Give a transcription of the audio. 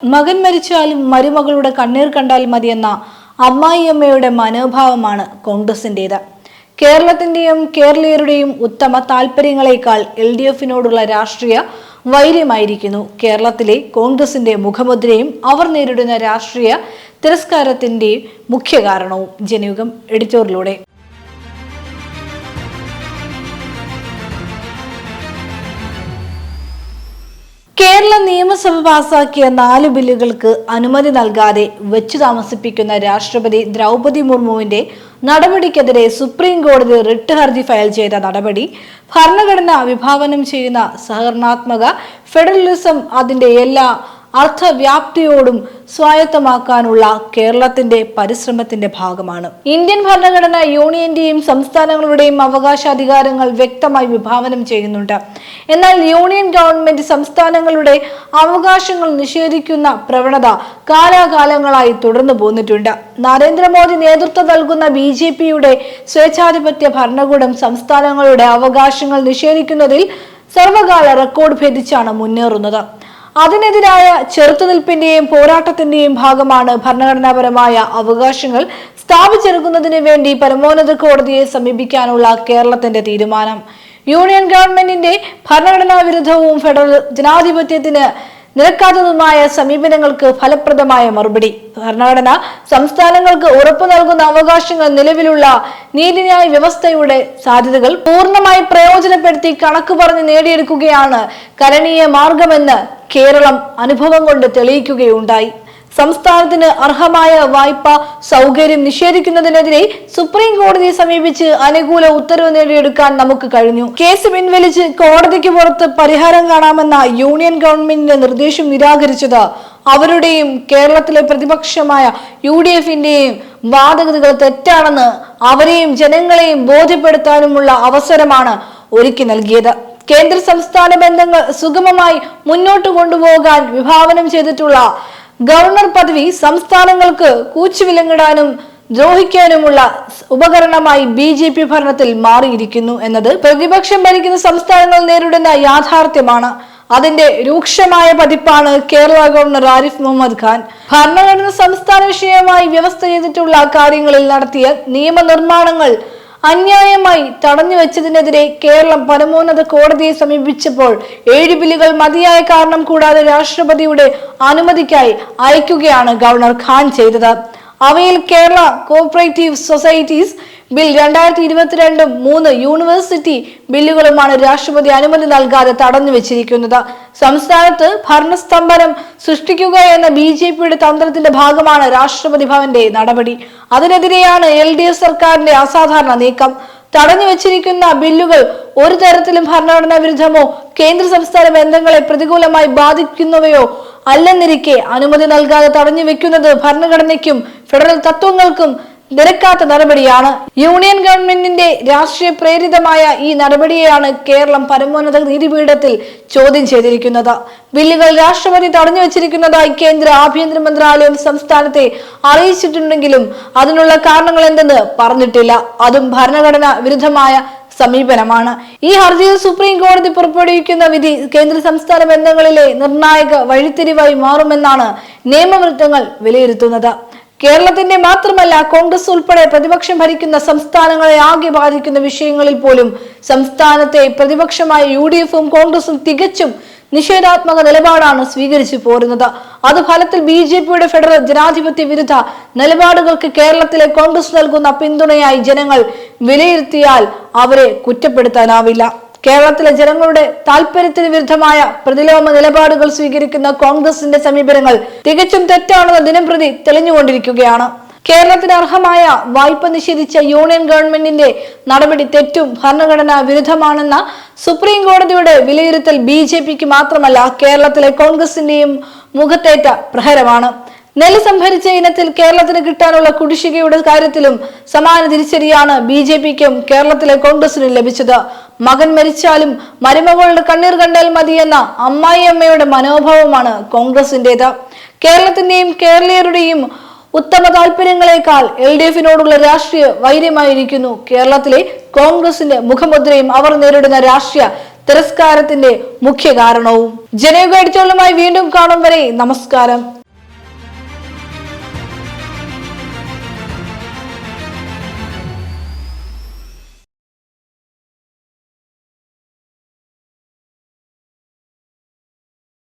മകൻ മരിച്ചാലും മരുമകളുടെ കണ്ണീർ കണ്ടാൽ മതിയെന്ന അമ്മായിയമ്മയുടെ മനോഭാവമാണ് കോൺഗ്രസിന്റേത് കേരളത്തിന്റെയും കേരളീയരുടെയും ഉത്തമ താല്പര്യങ്ങളെക്കാൾ എൽ ഡി എഫിനോടുള്ള രാഷ്ട്രീയ വൈര്യമായിരിക്കുന്നു കേരളത്തിലെ കോൺഗ്രസിന്റെ മുഖമുദ്രയും അവർ നേരിടുന്ന രാഷ്ട്രീയ തിരസ്കാരത്തിന്റെയും മുഖ്യ കാരണവും ജനയുഗം എഡിറ്റോറിലൂടെ കേരള നിയമസഭ പാസാക്കിയ നാല് ബില്ലുകൾക്ക് അനുമതി നൽകാതെ വെച്ചു താമസിപ്പിക്കുന്ന രാഷ്ട്രപതി ദ്രൗപതി മുർമുവിന്റെ നടപടിക്കെതിരെ സുപ്രീം കോടതി റിട്ട് ഹർജി ഫയൽ ചെയ്ത നടപടി ഭരണഘടന വിഭാവനം ചെയ്യുന്ന സഹകരണാത്മക ഫെഡറലിസം അതിന്റെ എല്ലാ അർത്ഥവ്യാപ്തിയോടും സ്വായത്തമാക്കാനുള്ള കേരളത്തിന്റെ പരിശ്രമത്തിന്റെ ഭാഗമാണ്. ഇന്ത്യൻ ഭരണഘടന യൂണിയന്റെയും സംസ്ഥാനങ്ങളുടെയും അവകാശാധികാരങ്ങൾ വ്യക്തമായി വിഭാവനം ചെയ്യുന്നുണ്ട്. എന്നാൽ യൂണിയൻ ഗവൺമെന്റ് സംസ്ഥാനങ്ങളുടെ അവകാശങ്ങൾ നിഷേധിക്കുന്ന പ്രവണത കാലാകാലങ്ങളായി തുടർന്നു പോന്നിട്ടുണ്ട്. നരേന്ദ്രമോദി നേതൃത്വം നൽകുന്ന ബി ജെ പിയുടെ സ്വേച്ഛാധിപത്യ ഭരണകൂടം സംസ്ഥാനങ്ങളുടെ അവകാശങ്ങൾ നിഷേധിക്കുന്നതിൽ സർവകാല റെക്കോർഡ് ഭേദിച്ചാണ് മുന്നേറുന്നത്. അതിനെതിരായ ചെറുത്തുനിൽപ്പിന്റെയും പോരാട്ടത്തിന്റെയും ഭാഗമാണ് ഭരണഘടനാപരമായ അവകാശങ്ങൾ സ്ഥാപിച്ചെടുക്കുന്നതിന് വേണ്ടി പരമോന്നത കോടതിയെ സമീപിക്കാനുള്ള കേരളത്തിന്റെ തീരുമാനം. യൂണിയൻ ഗവൺമെന്റിന്റെ ഭരണഘടനാ വിരുദ്ധവും ഫെഡറൽ ജനാധിപത്യത്തിന് നിരക്കാത്തതുമായ സമീപനങ്ങൾക്ക് ഫലപ്രദമായ മറുപടി. ഭരണഘടന സംസ്ഥാനങ്ങൾക്ക് ഉറപ്പു നൽകുന്ന അവകാശങ്ങൾ നിലവിലുള്ള നീതിന്യായ വ്യവസ്ഥയുടെ സാധ്യതകൾ പൂർണമായി പ്രയോജനപ്പെടുത്തി കണക്ക് പറഞ്ഞ് നേടിയെടുക്കുകയാണ് കരണീയ മാർഗമെന്ന് കേരളം അനുഭവം കൊണ്ട് തെളിയിക്കുകയുണ്ടായി. സംസ്ഥാനത്തിന് അർഹമായ വായ്പ സൗകര്യം നിഷേധിക്കുന്നതിനെതിരെ സുപ്രീം കോടതിയെ സമീപിച്ച് അനുകൂല ഉത്തരവ് നേടിയെടുക്കാൻ നമുക്ക് കഴിഞ്ഞു. കേസ് പിൻവലിച്ച് കോടതിക്ക് പുറത്ത് പരിഹാരം കാണാമെന്ന യൂണിയൻ ഗവൺമെന്റിന്റെ നിർദ്ദേശം നിരാകരിച്ചത് അവരുടെയും കേരളത്തിലെ പ്രതിപക്ഷമായ യു ഡി എഫിന്റെയും വാദഗതികൾ തെറ്റാണെന്ന് അവരെയും ജനങ്ങളെയും ബോധ്യപ്പെടുത്താനുമുള്ള അവസരമാണ് ഒരുക്കി നൽകിയത്. കേന്ദ്ര സംസ്ഥാന ബന്ധങ്ങൾ സുഗമമായി മുന്നോട്ട് കൊണ്ടുപോകാൻ വിഭാവനം ചെയ്തിട്ടുള്ള ഗവർണർ പദവി സംസ്ഥാനങ്ങൾക്ക് കൂച്ചുവിലങ്ങിടാനും ദ്രോഹിക്കാനുമുള്ള ഉപകരണമായി ബി ജെ പി ഭരണത്തിൽ മാറിയിരിക്കുന്നു എന്നത് പ്രതിപക്ഷം ഭരിക്കുന്ന സംസ്ഥാനങ്ങൾ നേരിടുന്ന യാഥാർത്ഥ്യമാണ്. അതിന്റെ രൂക്ഷമായ പതിപ്പാണ് കേരള ഗവർണർ ആരിഫ് മുഹമ്മദ് ഖാൻ. ഭരണഘടന സംസ്ഥാന വിഷയമായി വ്യവസ്ഥ ചെയ്തിട്ടുള്ള കാര്യങ്ങളിൽ നടത്തിയ നിയമനിർമ്മാണങ്ങൾ അന്യായമായി തടഞ്ഞു വെച്ചതിനെതിരെ കേരളം പരമോന്നത കോടതിയെ സമീപിച്ചപ്പോൾ ഏഴ് ബില്ലുകൾ മതിയായ കാരണം കൂടാതെ രാഷ്ട്രപതിയുടെ അനുമതിക്കായി അയക്കുകയാണ് ഗവർണർ ഖാൻ ചെയ്തത്. അവയിൽ കേരള കോപ്പറേറ്റീവ് സൊസൈറ്റീസ് ബിൽ രണ്ടായിരത്തി ഇരുപത്തിരണ്ടും മൂന്ന് യൂണിവേഴ്സിറ്റി ബില്ലുകളുമാണ് രാഷ്ട്രപതി അനുമതി നൽകാതെ തടഞ്ഞു വെച്ചിരിക്കുന്നത്. സംസ്ഥാനത്ത് ഭരണസ്തംഭനം സൃഷ്ടിക്കുക എന്ന ബി ജെ പിയുടെ തന്ത്രത്തിന്റെ ഭാഗമാണ് രാഷ്ട്രപതി ഭവന്റെ നടപടി. അതിനെതിരെയാണ് എൽ ഡി എഫ് സർക്കാരിന്റെ അസാധാരണ നീക്കം. തടഞ്ഞു വെച്ചിരിക്കുന്ന ബില്ലുകൾ ഒരു തരത്തിലും ഭരണഘടനാ വിരുദ്ധമോ കേന്ദ്ര സംസ്ഥാന ബന്ധങ്ങളെ പ്രതികൂലമായി ബാധിക്കുന്നവയോ അല്ലെന്നിരിക്കെ അനുമതി നൽകാതെ തടഞ്ഞു വെക്കുന്നത് ഭരണഘടനയ്ക്കും ഫെഡറൽ തത്വങ്ങൾക്കും നിരക്കാത്ത നടപടിയാണ് യൂണിയൻ ഗവൺമെന്റിന്റെ രാഷ്ട്രീയ പ്രേരിതമായ ഈ നടപടിയെയാണ് കേരളം പരമോന്നത നീതിപീഠത്തിൽ ചോദ്യം ചെയ്തിരിക്കുന്നത്. ബില്ലുകൾ രാഷ്ട്രപതി തടഞ്ഞു വെച്ചിരിക്കുന്നതായി കേന്ദ്ര ആഭ്യന്തര മന്ത്രാലയം സംസ്ഥാനത്തെ അറിയിച്ചിട്ടുണ്ടെങ്കിലും അതിനുള്ള കാരണങ്ങൾ എന്തെന്ന് പറഞ്ഞിട്ടില്ല. അതും ഭരണഘടന വിരുദ്ധമായ സമീപനമാണ്. ഈ ഹർജിയിൽ സുപ്രീം കോടതി പുറപ്പെടുവിക്കുന്ന വിധി കേന്ദ്ര സംസ്ഥാന ബന്ധങ്ങളിലെ നിർണായക വഴിത്തിരിവായി മാറുമെന്നാണ് നിയമവൃത്തങ്ങൾ വിലയിരുത്തുന്നത്. കേരളത്തിന്റെ മാത്രമല്ല കോൺഗ്രസ് ഉൾപ്പെടെ പ്രതിപക്ഷം ഭരിക്കുന്ന സംസ്ഥാനങ്ങളെ ആകെ ബാധിക്കുന്ന വിഷയങ്ങളിൽ പോലും സംസ്ഥാനത്തെ പ്രതിപക്ഷമായ യു ഡി എഫും കോൺഗ്രസും തികച്ചും നിഷേധാത്മക നിലപാടാണ് സ്വീകരിച്ചു പോരുന്നത്. അത് ഫലത്തിൽ ബി ജെ പിയുടെ ഫെഡറൽ ജനാധിപത്യ വിരുദ്ധ നിലപാടുകൾക്ക് കേരളത്തിലെ കോൺഗ്രസ് നൽകുന്ന പിന്തുണയായി ജനങ്ങൾ വിലയിരുത്തിയാൽ അവരെ കുറ്റപ്പെടുത്താനാവില്ല. കേരളത്തിലെ ജനങ്ങളുടെ താല്പര്യത്തിന് വിരുദ്ധമായ പ്രതിലോമ നിലപാടുകൾ സ്വീകരിക്കുന്ന കോൺഗ്രസിന്റെ സമീപനങ്ങൾ തികച്ചും തെറ്റാണെന്ന് ദിനംപ്രതി തെളിഞ്ഞുകൊണ്ടിരിക്കുകയാണ്. കേരളത്തിന് അർഹമായ വായ്പ നിഷേധിച്ച യൂണിയൻ ഗവൺമെന്റിന്റെ നടപടി തെറ്റും ഭരണഘടനാ വിരുദ്ധമാണെന്ന സുപ്രീം കോടതിയുടെ വിലയിരുത്തൽ ബി മാത്രമല്ല കേരളത്തിലെ കോൺഗ്രസിന്റെയും മുഖത്തേറ്റ പ്രഹരമാണ്. നെല്ല് സംഭരിച്ച ഇനത്തിൽ കേരളത്തിന് കിട്ടാനുള്ള കുടിശ്ശികയുടെ കാര്യത്തിലും സമാന തിരിച്ചടിയാണ് ബി ജെ പിക്കും കേരളത്തിലെ കോൺഗ്രസിനും ലഭിച്ചത്. മകൻ മരിച്ചാലും മരുമകളുടെ കണ്ണീർ കണ്ടാൽ മതിയെന്ന അമ്മായിയമ്മയുടെ മനോഭാവമാണ് കോൺഗ്രസിന്റേത്. കേരളത്തിന്റെയും കേരളീയരുടെയും ഉത്തമ താല്പര്യങ്ങളെക്കാൾ എൽ ഡി എഫിനോടുള്ള രാഷ്ട്രീയ വൈര്യമായിരിക്കുന്നു കേരളത്തിലെ കോൺഗ്രസിന്റെ മുഖമുദ്രയും അവർ നേരിടുന്ന രാഷ്ട്രീയ തിരസ്കാരത്തിന്റെ മുഖ്യ കാരണവും ജനയുഗ അടിച്ചോളുമായി വീണ്ടും കാണും വരെ നമസ്കാരം.